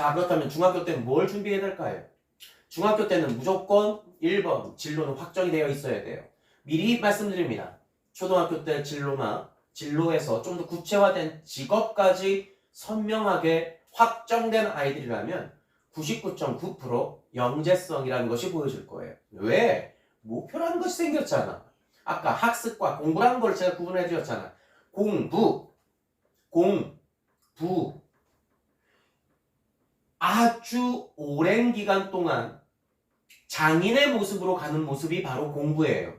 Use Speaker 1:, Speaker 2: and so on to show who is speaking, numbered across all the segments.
Speaker 1: 자, 그렇다면 중학교 때는 뭘 준비해야 될까요? 중학교 때는 무조건 1번 진로는 확정이 되어 있어야 돼요. 미리 말씀드립니다. 초등학교 때 진로나 진로에서 좀 더 구체화된 직업까지 선명하게 확정된 아이들이라면 99.9% 영재성이라는 것이 보여질 거예요. 왜? 목표라는 것이 생겼잖아. 아까 학습과 공부라는 걸 제가 구분해 드렸잖아. 공부, 공부. 아주 오랜 기간 동안 장인의 모습으로 가는 모습이 바로 공부예요.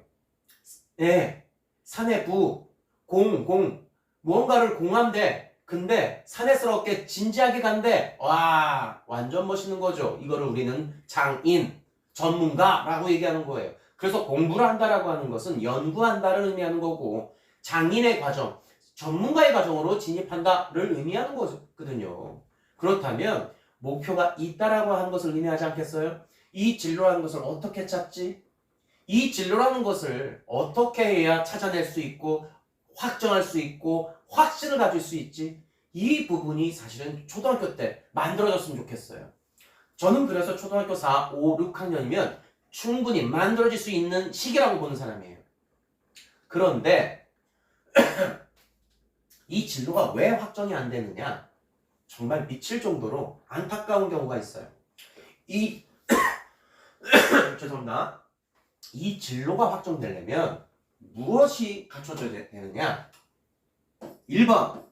Speaker 1: 네. 산의 부, 공, 공. 무언가를 공한데, 근데 사내스럽게 진지하게 간대. 와, 완전 멋있는 거죠. 이거를 우리는 장인, 전문가라고 얘기하는 거예요. 그래서 공부를 한다라고 하는 것은 연구한다를 의미하는 거고, 장인의 과정, 전문가의 과정으로 진입한다를 의미하는 거거든요. 그렇다면, 목표가 있다라고 하는 것을 의미하지 않겠어요? 이 진로라는 것을 어떻게 찾지? 이 진로라는 것을 어떻게 해야 찾아낼 수 있고 확정할 수 있고 확신을 가질 수 있지? 이 부분이 사실은 초등학교 때 만들어졌으면 좋겠어요. 저는 그래서 초등학교 4, 5, 6학년이면 충분히 만들어질 수 있는 시기라고 보는 사람이에요. 그런데 이 진로가 왜 확정이 안 되느냐? 정말 미칠 정도로 안타까운 경우가 있어요. 이 죄송합니다. 이 진로가 확정되려면 무엇이 갖춰져야 되- 되느냐? 1번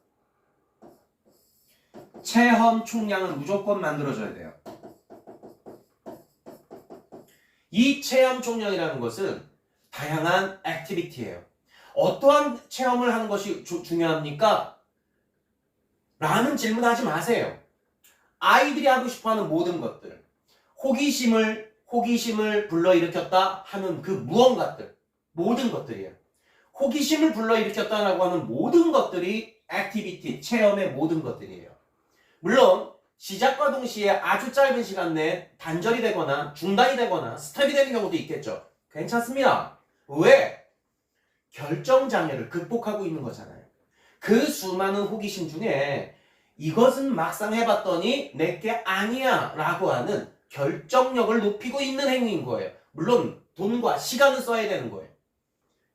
Speaker 1: 체험 총량은 무조건 만들어져야 돼요. 이 체험 총량이라는 것은 다양한 액티비티예요. 어떠한 체험을 하는 것이 주- 중요합니까? 라는 질문하지 마세요. 아이들이 하고 싶어하는 모든 것들, 호기심을 호기심을 불러일으켰다 하는 그 무언가들, 모든 것들이에요. 호기심을 불러일으켰다라고 하는 모든 것들이 액티비티, 체험의 모든 것들이에요. 물론 시작과 동시에 아주 짧은 시간 내에 단절이 되거나 중단이 되거나 스탑이 되는 경우도 있겠죠. 괜찮습니다. 왜? 결정 장애를 극복하고 있는 거잖아요. 그 수많은 호기심 중에 이것은 막상 해봤더니 내게 아니야 라고 하는 결정력을 높이고 있는 행위인 거예요. 물론 돈과 시간을 써야 되는 거예요.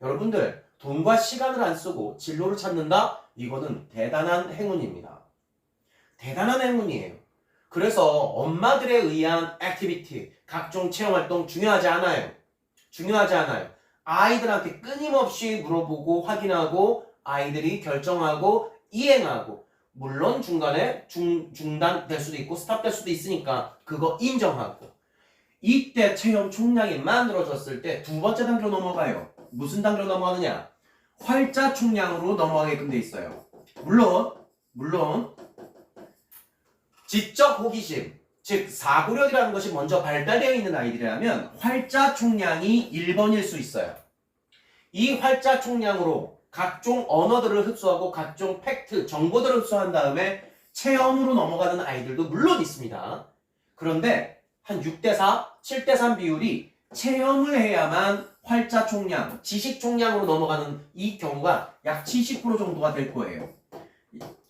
Speaker 1: 여러분들 돈과 시간을 안 쓰고 진로를 찾는다? 이거는 대단한 행운입니다. 대단한 행운이에요. 그래서 엄마들에 의한 액티비티, 각종 체험활동 중요하지 않아요. 중요하지 않아요. 아이들한테 끊임없이 물어보고 확인하고 아이들이 결정하고 이행하고 물론 중간에 중, 중단될 수도 있고 스탑될 수도 있으니까 그거 인정하고 이때 체험 총량이 만들어졌을 때 두 번째 단계로 넘어가요. 무슨 단계로 넘어가느냐? 활자 총량으로 넘어가게끔 돼 있어요. 물론 물론 지적 호기심 즉 사고력이라는 것이 먼저 발달되어 있는 아이들이라면 활자 총량이 1번일 수 있어요. 이 활자 총량으로 각종 언어들을 흡수하고 각종 팩트, 정보들을 흡수한 다음에 체험으로 넘어가는 아이들도 물론 있습니다. 그런데 한 6대4, 7대3 비율이 체험을 해야만 활자 총량, 지식 총량으로 넘어가는 이 경우가 약 70% 정도가 될 거예요.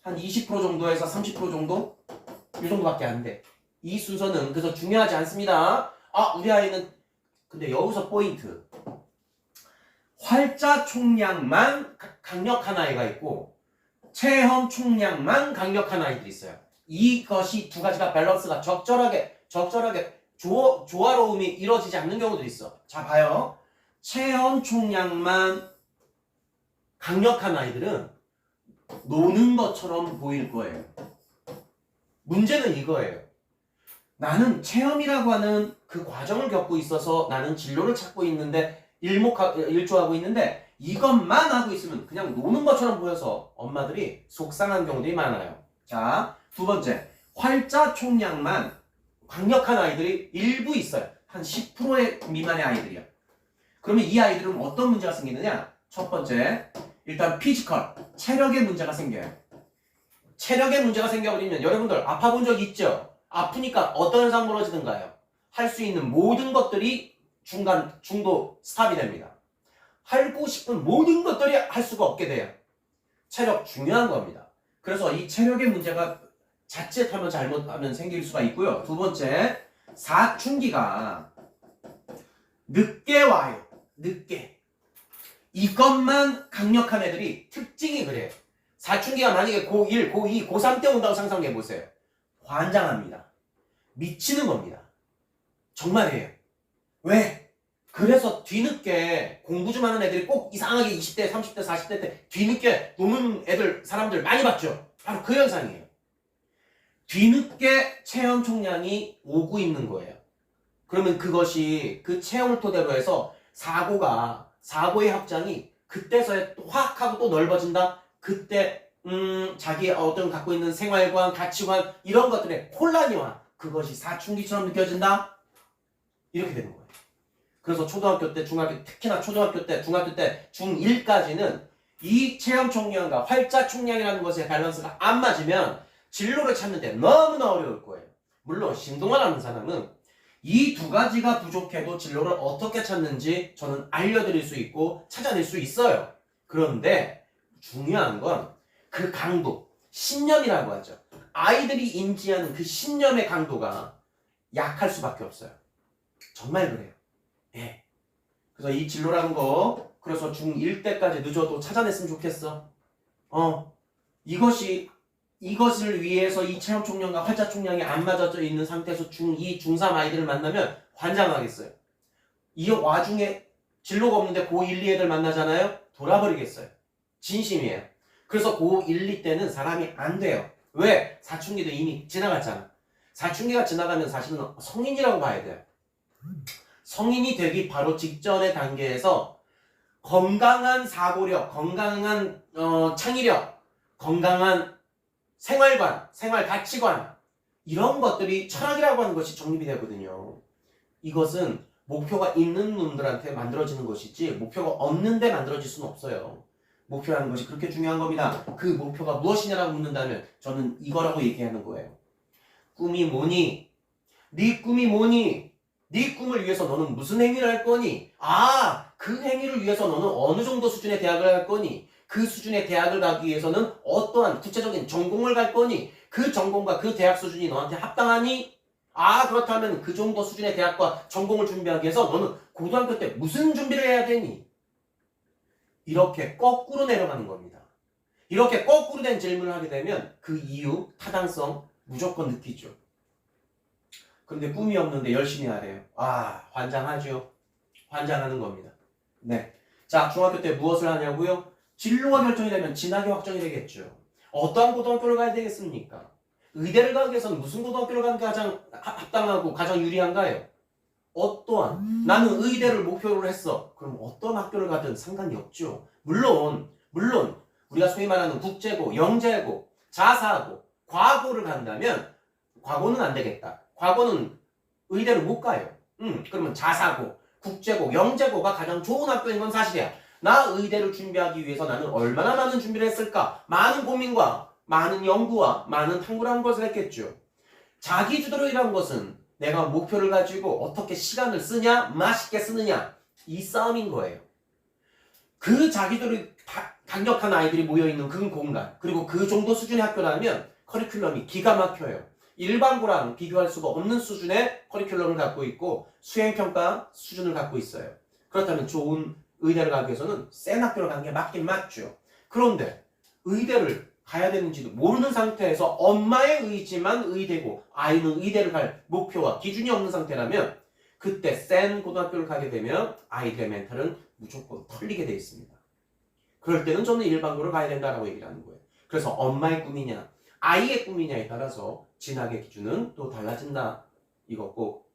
Speaker 1: 한 20% 정도에서 30% 정도? 이 정도밖에 안 돼. 이 순서는 그래서 중요하지 않습니다. 아, 우리 아이는 근데 여기서 포인트. 활자 총량만 가- 강력한 아이가 있고 체험 총량만 강력한 아이들이 있어요. 이것이 두 가지가 밸런스가 적절하게 적절하게 조, 조화로움이 이루어지지 않는 경우도 있어. 자 봐요. 체험 총량만 강력한 아이들은 노는 것처럼 보일 거예요. 문제는 이거예요. 나는 체험이라고 하는 그 과정을 겪고 있어서 나는 진로를 찾고 있는데 일목하, 일조하고 있는데 이것만 하고 있으면 그냥 노는 것처럼 보여서 엄마들이 속상한 경우들이 많아요. 자, 두 번째. 활자 총량만 강력한 아이들이 일부 있어요. 한 10%의 미만의 아이들이요. 그러면 이 아이들은 어떤 문제가 생기느냐? 첫 번째. 일단 피지컬, 체력의 문제가 생겨요. 체력의 문제가 생겨버리면 여러분들 아파본 적 있죠? 아프니까 어떤 현상 벌어지는가요? 할 수 있는 모든 것들이 중간, 중도 스탑이 됩니다. 하고 싶은 모든 것들이 할 수가 없게 돼요. 체력 중요한 겁니다. 그래서 이 체력의 문제가 자칫하면 잘못하면 생길 수가 있고요. 두 번째, 사춘기가 늦게 와요. 늦게. 이것만 강력한 애들이 특징이 그래요. 사춘기가 만약에 고1, 고2, 고3 때 온다고 상상해 보세요. 환장합니다. 미치는 겁니다. 정말이에요. 왜? 그래서 뒤늦게 공부 좀 하는 애들이 꼭 이상하게 20대, 30대, 40대 때 뒤늦게 노는 애들, 사람들 많이 봤죠? 바로 그 현상이에요. 뒤늦게 체험 총량이 오고 있는 거예요. 그러면 그것이 그 체험을 토대로 해서 사고가, 사고의 확장이 그때서야 확 하고 또 넓어진다? 그때, 음, 자기 어떤 갖고 있는 생활관, 가치관, 이런 것들의 혼란이 와. 그것이 사춘기처럼 느껴진다? 이렇게 되는 거예요. 그래서 초등학교 때, 중학교, 특히나 초등학교 때, 중학교 때, 중1까지는 이 체험 총량과 활자 총량이라는 것의 밸런스가 안 맞으면 진로를 찾는데 너무나 어려울 거예요. 물론 신동아라는 사람은 이 두 가지가 부족해도 진로를 어떻게 찾는지 저는 알려드릴 수 있고 찾아낼 수 있어요. 그런데 중요한 건 그 강도, 신념이라고 하죠. 아이들이 인지하는 그 신념의 강도가 약할 수밖에 없어요. 정말 그래요. 예. 그래서 이 진로라는 거, 그래서 중1 때까지 늦어도 찾아냈으면 좋겠어. 어. 이것이, 이것을 위해서 이 체험 총량과 활자 총량이 안 맞아져 있는 상태에서 중2, 중3 아이들을 만나면 환장하겠어요. 이 와중에 진로가 없는데 고1, 2 애들 만나잖아요? 돌아버리겠어요. 진심이에요. 그래서 고1, 2 때는 사람이 안 돼요. 왜? 사춘기도 이미 지나갔잖아. 사춘기가 지나가면 사실은 성인이라고 봐야 돼요. 성인이 되기 바로 직전의 단계에서 건강한 사고력, 건강한 어, 창의력, 건강한 생활관, 생활 가치관 이런 것들이 철학이라고 하는 것이 정립이 되거든요. 이것은 목표가 있는 놈들한테 만들어지는 것이지 목표가 없는데 만들어질 수는 없어요. 목표라는 것이 그렇게 중요한 겁니다. 그 목표가 무엇이냐라고 묻는다면 저는 이거라고 얘기하는 거예요. 꿈이 뭐니? 네 꿈이 뭐니? 네 꿈을 위해서 너는 무슨 행위를 할 거니? 아, 그 행위를 위해서 너는 어느 정도 수준의 대학을 갈 거니? 그 수준의 대학을 가기 위해서는 어떠한 구체적인 전공을 갈 거니? 그 전공과 그 대학 수준이 너한테 합당하니? 아, 그렇다면 그 정도 수준의 대학과 전공을 준비하기 위해서 너는 고등학교 때 무슨 준비를 해야 되니? 이렇게 거꾸로 내려가는 겁니다. 이렇게 거꾸로 된 질문을 하게 되면 그 이유, 타당성 무조건 느끼죠. 근데 꿈이 없는데 열심히 하래요. 아, 환장하죠. 환장하는 겁니다. 네. 자, 중학교 때 무엇을 하냐고요? 진로가 결정이 되면 진학이 확정이 되겠죠. 어떠한 고등학교를 가야 되겠습니까? 의대를 가기 위해서는 무슨 고등학교를 가는 게 가장 하- 합당하고 가장 유리한가요? 어떠한 나는 의대를 목표로 했어. 그럼 어떤 학교를 가든 상관이 없죠. 물론 물론 우리가 소위 말하는 국제고, 영재고, 자사고, 과고를 간다면 과고는 안 되겠다. 과거는 의대를 못 가요. 음, 그러면 자사고, 국제고, 영재고가 가장 좋은 학교인 건 사실이야. 나 의대를 준비하기 위해서 나는 얼마나 많은 준비를 했을까? 많은 고민과 많은 연구와 많은 탐구를 한 것을 했겠죠. 자기 주도력이라는 것은 내가 목표를 가지고 어떻게 시간을 쓰냐, 맛있게 쓰느냐 이 싸움인 거예요. 그 자기들이 강력한 아이들이 모여 있는 그 공간 그리고 그 정도 수준의 학교라면 커리큘럼이 기가 막혀요. 일반고랑 비교할 수가 없는 수준의 커리큘럼을 갖고 있고 수행평가 수준을 갖고 있어요. 그렇다면 좋은 의대를 가기 위해서는 센 학교를 가는 게 맞긴 맞죠. 그런데 의대를 가야 되는지도 모르는 상태에서 엄마의 의지만 의대고 아이는 의대를 갈 목표와 기준이 없는 상태라면 그때 센 고등학교를 가게 되면 아이들의 멘탈은 무조건 털리게 돼 있습니다. 그럴 때는 저는 일반고를 가야 된다라고 얘기를 하는 거예요. 그래서 엄마의 꿈이냐 아이의 꿈이냐에 따라서 진학의 기준은 또 달라진다. 이거 꼭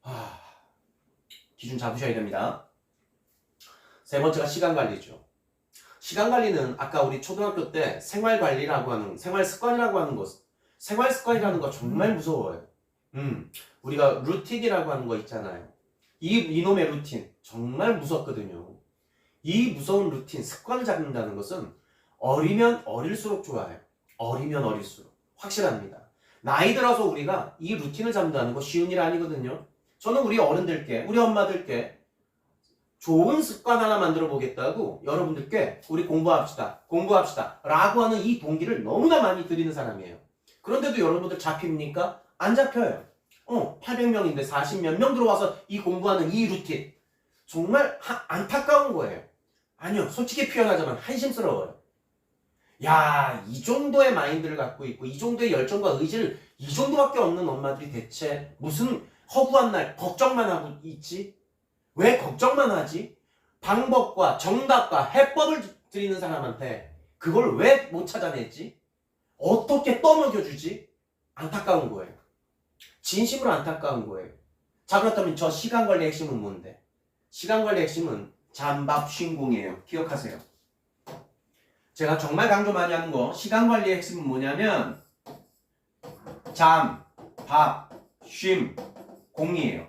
Speaker 1: 하... 기준 잡으셔야 됩니다. 세 번째가 시간 관리죠. 시간 관리는 아까 우리 초등학교 때 생활 관리라고 하는 생활 습관이라고 하는 것 생활 습관이라는 거 정말 무서워요. 음, 우리가 루틴이라고 하는 거 있잖아요. 이 이놈의 루틴 정말 무섭거든요. 이 무서운 루틴 습관을 잡는다는 것은 어리면 어릴수록 좋아요. 어리면 어릴수록 확실합니다. 나이 들어서 우리가 이 루틴을 잡는다는 거 쉬운 일 아니거든요. 저는 우리 어른들께, 우리 엄마들께 좋은 습관 하나 만들어 보겠다고 여러분들께 우리 공부합시다, 공부합시다 라고 하는 이 동기를 너무나 많이 드리는 사람이에요. 그런데도 여러분들 잡힙니까? 안 잡혀요. 어, 800명인데 40몇 명 들어와서 이 공부하는 이 루틴. 정말 하- 안타까운 거예요. 아니요, 솔직히 표현하자면 한심스러워요. 야, 이 정도의 마인드를 갖고 있고, 이 정도의 열정과 의지를 이 정도밖에 없는 엄마들이 대체 무슨 허구한 날 걱정만 하고 있지? 왜 걱정만 하지? 방법과 정답과 해법을 드리는 사람한테 그걸 왜 못 찾아냈지? 어떻게 떠먹여주지? 안타까운 거예요. 진심으로 안타까운 거예요. 자, 그렇다면 저 시간 관리 핵심은 뭔데? 시간 관리 핵심은 잠밥 쉰공이에요. 기억하세요. 제가 정말 강조 많이 하는 거 시간 관리의 핵심은 뭐냐면 잠, 밥, 쉼, 공이에요.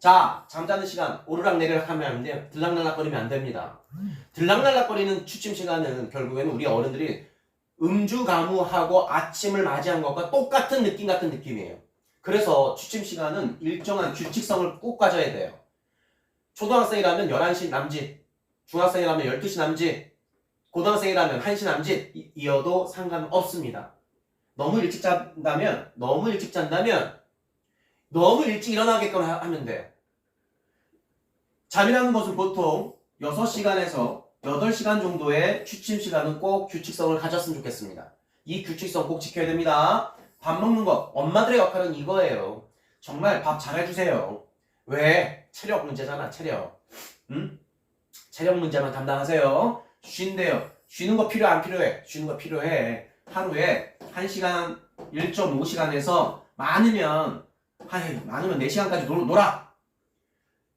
Speaker 1: 자, 잠자는 시간 오르락 내리락 하면 안 돼요. 들락날락거리면 안 됩니다. 들락날락거리는 취침 시간은 결국에는 우리 어른들이 음주 가무하고 아침을 맞이한 것과 똑같은 느낌 같은 느낌이에요. 그래서 취침 시간은 일정한 규칙성을 꼭 가져야 돼요. 초등학생이라면 11시 남짓, 중학생이라면 12시 남짓, 고등학생이라면 1시 남짓 이- 이어도 상관없습니다. 너무 일찍 잔다면, 너무 일찍 잔다면, 너무 일찍 일어나게끔 하- 하면 돼요. 잠이라는 것은 보통 6시간에서 8시간 정도의 취침 시간은 꼭 규칙성을 가졌으면 좋겠습니다. 이 규칙성 꼭 지켜야 됩니다. 밥 먹는 것, 엄마들의 역할은 이거예요. 정말 밥 잘해주세요. 왜? 체력 문제잖아, 체력. 응? 체력 문제만 담당하세요. 쉰대요. 쉬는 거 필요 안 필요해? 쉬는 거 필요해. 하루에 1시간, 1.5시간에서 많으면, 한, 많으면 4시간까지 놀, 놀아.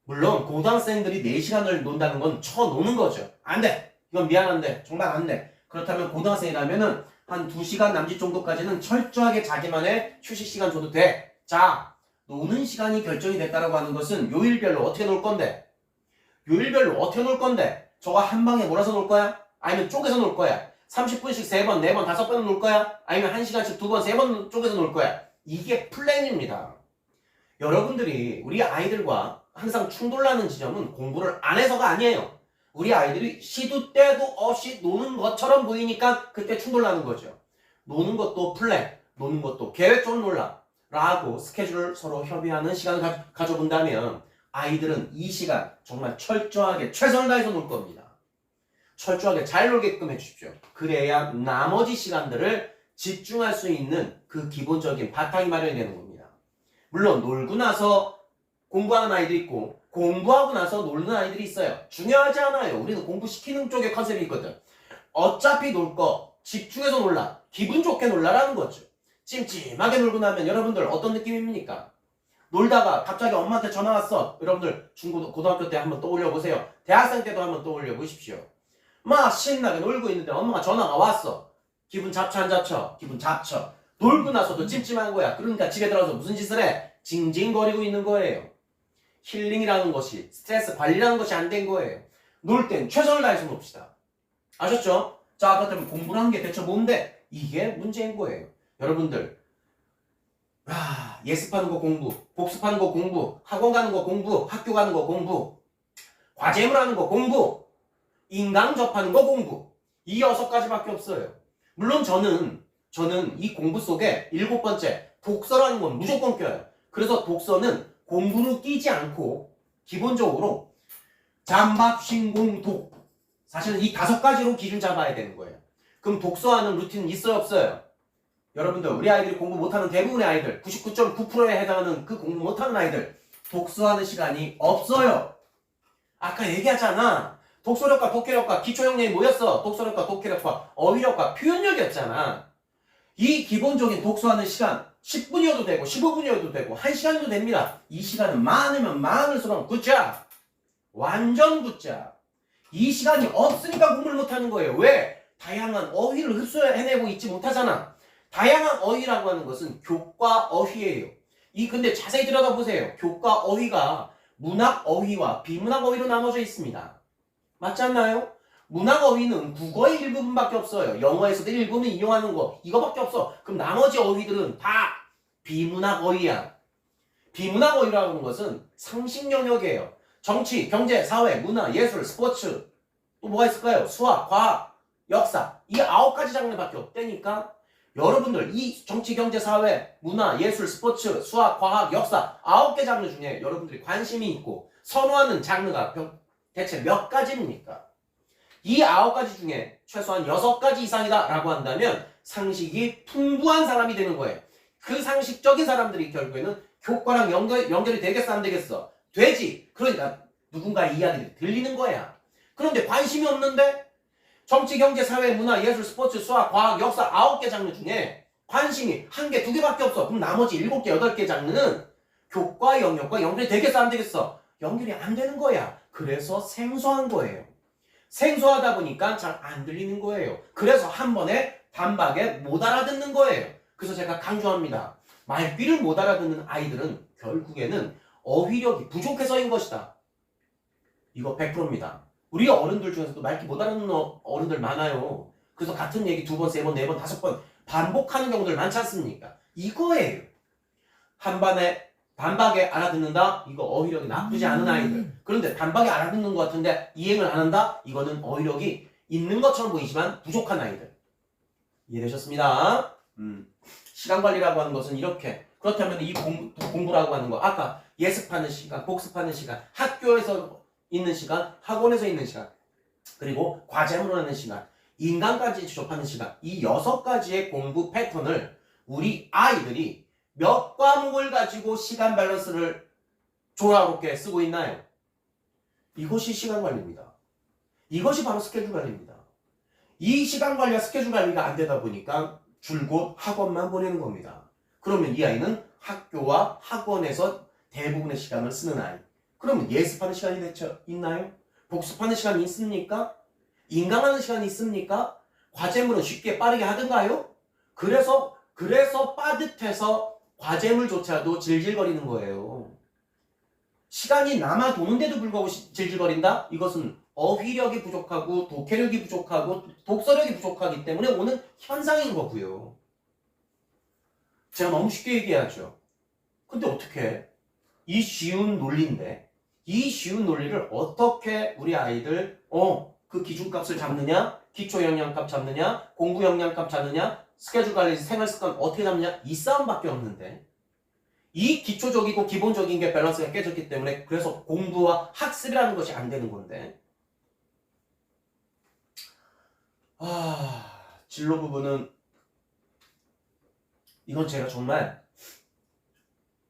Speaker 1: 물론, 고등학생들이 4시간을 논다는 건 쳐노는 거죠. 안 돼! 이건 미안한데, 정말 안 돼. 그렇다면 고등학생이라면은 한 2시간 남짓 정도까지는 철저하게 자기만의 휴식 시간 줘도 돼. 자, 노는 시간이 결정이 됐다라고 하는 것은 요일별로 어떻게 놀 건데? 요일별로 어떻게 놀 건데? 저거 한 방에 몰아서 놀 거야? 아니면 쪼개서 놀 거야? 30분씩 3번, 4번, 5번 놀 거야? 아니면 1시간씩 2번, 3번 쪼개서 놀 거야? 이게 플랜입니다. 여러분들이 우리 아이들과 항상 충돌나는 지점은 공부를 안 해서가 아니에요. 우리 아이들이 시도 때도 없이 노는 것처럼 보이니까 그때 충돌나는 거죠. 노는 것도 플랜, 노는 것도 계획적으로 놀라. 라고 스케줄을 서로 협의하는 시간을 가, 가져본다면 아이들은 이 시간 정말 철저하게 최선을 다해서 놀 겁니다. 철저하게 잘 놀게끔 해주십시오. 그래야 나머지 시간들을 집중할 수 있는 그 기본적인 바탕이 마련이 되는 겁니다. 물론 놀고 나서 공부하는 아이도 있고 공부하고 나서 놀는 아이들이 있어요. 중요하지 않아요. 우리는 공부시키는 쪽에 컨셉이 있거든. 어차피 놀 거 집중해서 놀라. 기분 좋게 놀라라는 거죠. 찜찜하게 놀고 나면 여러분들 어떤 느낌입니까? 놀다가 갑자기 엄마한테 전화 왔어. 여러분들 중고 고등학교 때 한번 떠올려 보세요. 대학생 때도 한번 떠올려 보십시오. 막 신나게 놀고 있는데 엄마가 전화가 왔어. 기분 잡쳐 안 잡쳐? 기분 잡쳐. 놀고 나서도 찜찜한 거야. 그러니까 집에 들어가서 무슨 짓을 해? 징징거리고 있는 거예요. 힐링이라는 것이 스트레스 관리라는 것이 안 된 거예요. 놀 땐 최선을 다해서 놉시다. 아셨죠? 자 그렇다면 공부라는 게 대체 뭔데? 이게 문제인 거예요. 여러분들 아, 예습하는 거 공부, 복습하는 거 공부, 학원 가는 거 공부, 학교 가는 거 공부, 과제물 하는 거 공부, 인강 접하는 거 공부. 이 여섯 가지밖에 없어요. 물론 저는 저는 이 공부 속에 일곱 번째 독서라는 건 무조건 껴요. 그래서 독서는 공부로 끼지 않고 기본적으로 잠밥, 신공, 독 사실은 이 다섯 가지로 기준 잡아야 되는 거예요. 그럼 독서하는 루틴은 있어요, 없어요? 여러분들 우리 아이들이 공부 못하는 대부분의 아이들 99.9%에 해당하는 그 공부 못하는 아이들 독서하는 시간이 없어요. 아까 얘기하잖아. 독서력과 독해력과 기초역량이 뭐였어? 독서력과 독해력과 어휘력과 표현력이었잖아. 이 기본적인 독서하는 시간 10분이어도 되고 15분이어도 되고 1시간이도 됩니다. 이 시간은 많으면 많을수록 굿잡. 완전 굿잡. 이 시간이 없으니까 공부를 못하는 거예요. 왜? 다양한 어휘를 흡수해내고 있지 못하잖아. 다양한 어휘라고 하는 것은 교과 어휘예요. 이 근데 자세히 들여다보세요. 교과 어휘가 문학 어휘와 비문학 어휘로 나눠져 있습니다. 맞지 않나요? 문학 어휘는 국어의 일부분밖에 없어요. 영어에서도 일부분 이용하는 거 이거밖에 없어. 그럼 나머지 어휘들은 다 비문학 어휘야. 비문학 어휘라고 하는 것은 상식 영역이에요. 정치, 경제, 사회, 문화, 예술, 스포츠 또 뭐가 있을까요? 수학, 과학, 역사 이 아홉 가지 장르밖에 없다니까 여러분들 이 정치, 경제, 사회, 문화, 예술, 스포츠, 수학, 과학, 역사 아홉 개 장르 중에 여러분들이 관심이 있고 선호하는 장르가 병- 대체 몇 가지입니까? 이 아홉 가지 중에 최소한 여섯 가지 이상이다 라고 한다면 상식이 풍부한 사람이 되는 거예요. 그 상식적인 사람들이 결국에는 교과랑 연결, 연결이 되겠어 안 되겠어? 되지. 그러니까 누군가의 이야기들이 들리는 거야. 그런데 관심이 없는데 정치, 경제, 사회, 문화, 예술, 스포츠, 수학, 과학, 역사 아홉 개 장르 중에 관심이 한 개, 두 개밖에 없어. 그럼 나머지 일곱 개, 여덟 개 장르는 교과 영역과 연결이 되겠어 안 되겠어? 연결이 안 되는 거야. 그래서 생소한 거예요. 생소하다 보니까 잘 안 들리는 거예요. 그래서 한 번에 단박에 못 알아듣는 거예요. 그래서 제가 강조합니다. 말귀를 못 알아듣는 아이들은 결국에는 어휘력이 부족해서인 것이다. 이거 100%입니다. 우리 어른들 중에서도 말귀 못 알아듣는 어- 어른들 많아요. 그래서 같은 얘기 두 번, 세 번, 네 번, 다섯 번 반복하는 경우들 많지 않습니까? 이거예요. 한 번에 단박에 알아듣는다? 이거 어휘력이 나쁘지 않은 아이들. 그런데 단박에 알아듣는 것 같은데 이행을 안 한다? 이거는 어휘력이 있는 것처럼 보이지만 부족한 아이들. 이해되셨습니다? 음. 시간 관리라고 하는 것은 이렇게. 그렇다면 이 공, 공부라고 하는 거, 아까 예습하는 시간, 복습하는 시간, 학교에서 있는 시간, 학원에서 있는 시간, 그리고 과제로 하는 시간, 인간까지 접하는 시간, 이 여섯 가지의 공부 패턴을 우리 아이들이 몇 과목을 가지고 시간 밸런스를 조화롭게 쓰고 있나요? 이것이 시간 관리입니다. 이것이 바로 스케줄 관리입니다. 이 시간 관리와 스케줄 관리가 안 되다 보니까 줄곧 학원만 보내는 겁니다. 그러면 이 아이는 학교와 학원에서 대부분의 시간을 쓰는 아이. 그러면 예습하는 시간이 대체 있나요? 복습하는 시간이 있습니까? 인강하는 시간이 있습니까? 과제물은 쉽게 빠르게 하던가요? 그래서 그래서 빠듯해서 과제물조차도 질질거리는 거예요. 시간이 남아 도는데도 불구하고 시- 질질거린다? 이것은 어휘력이 부족하고 독해력이 부족하고 독서력이 부족하기 때문에 오는 현상인 거고요. 제가 너무 쉽게 얘기하죠. 근데 어떻게 이 쉬운 논리인데 이 쉬운 논리를 어떻게 우리 아이들 어 그 기준값을 잡느냐 기초 영양값 잡느냐 공부 영양값 잡느냐 스케줄 관리 생활 습관 어떻게 잡느냐 이 싸움밖에 없는데. 이 기초적이고 기본적인 게 밸런스가 깨졌기 때문에 그래서 공부와 학습이라는 것이 안 되는 건데. 아 진로 부분은 이건 제가 정말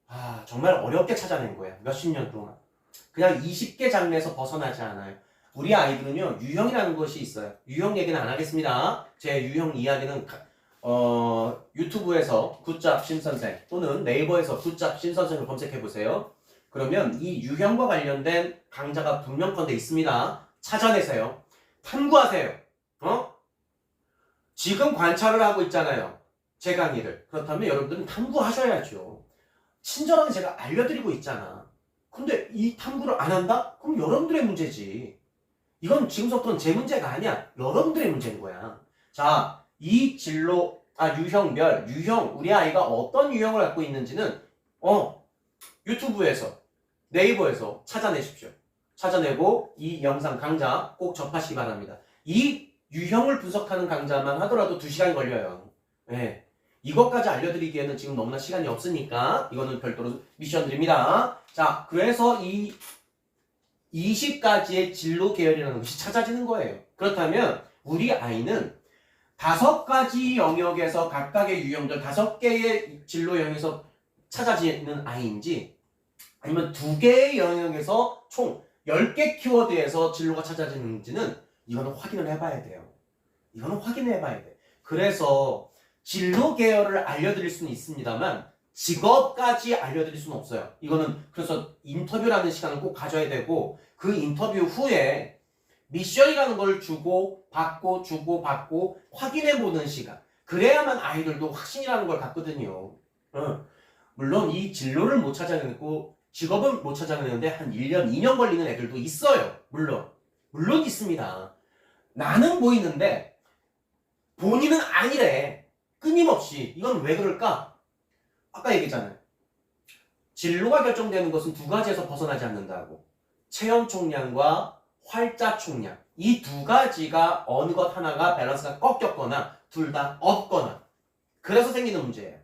Speaker 1: 아 정말 어렵게 찾아낸 거예요. 몇십 년 동안 그냥 20개 장르에서 벗어나지 않아요. 우리 아이들은요 유형이라는 것이 있어요. 유형 얘기는 안 하겠습니다. 제 유형 이야기는 가- 어, 유튜브에서 굿잡 신선생 또는 네이버에서 굿잡 신선생을 검색해 보세요. 그러면 이 유형과 관련된 강좌가 분명컨대 있습니다. 찾아내세요. 탐구하세요. 어? 지금 관찰을 하고 있잖아요. 제 강의를. 그렇다면 여러분들은 탐구하셔야죠. 친절하게 제가 알려드리고 있잖아 근데 이 탐구를 안 한다? 그럼 여러분들의 문제지. 이건 지금부터는 제 문제가 아니야. 여러분들의 문제인 거야. 자 이 진로 아 유형별 유형 우리 아이가 어떤 유형을 갖고 있는지는 어 유튜브에서 네이버에서 찾아내십시오. 찾아내고 이 영상 강좌 꼭 접하시기 바랍니다. 이 유형을 분석하는 강좌만 하더라도 2시간이 걸려요. 예. 이것까지 알려드리기에는 지금 너무나 시간이 없으니까 이거는 별도로 미션 드립니다. 자, 그래서 이 20가지의 진로 계열이라는 것이 찾아지는 거예요. 그렇다면 우리 아이는 다섯 가지 영역에서 각각의 유형들 다섯 개의 진로 영역에서 찾아지는 아이인지 아니면 두 개의 영역에서 총 10개 키워드에서 진로가 찾아지는지는 이거는 확인을 해봐야 돼요. 이거는 확인을 해봐야 돼. 그래서 진로 계열을 알려드릴 수는 있습니다만 직업까지 알려드릴 수는 없어요. 이거는 그래서 인터뷰라는 시간을 꼭 가져야 되고 그 인터뷰 후에 미션이라는 걸 주고 받고 주고 받고 확인해 보는 시간. 그래야만 아이들도 확신이라는 걸 갖거든요. 어. 물론 이 진로를 못 찾아내고 직업은 못 찾아내는데 한 1년, 2년 걸리는 애들도 있어요. 물론. 물론 있습니다. 나는 보이는데 본인은 아니래. 끊임없이. 이건 왜 그럴까? 아까 얘기했잖아요. 진로가 결정되는 것은 두 가지에서 벗어나지 않는다고. 체험 총량과 활자 총량. 이 두 가지가 어느 것 하나가 밸런스가 꺾였거나 둘 다 없거나 그래서 생기는 문제예요.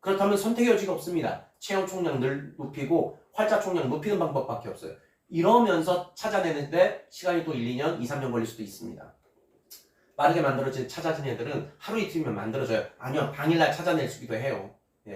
Speaker 1: 그렇다면 선택의 여지가 없습니다. 체험 총량 늘 높이고 활자 총량 높이는 방법밖에 없어요. 이러면서 찾아내는데 시간이 또 1, 2년, 2, 3년 걸릴 수도 있습니다. 빠르게 만들어진 찾아진 애들은 하루 이틀이면 만들어져요. 아니요, 당일날 찾아낼 수기도 해요.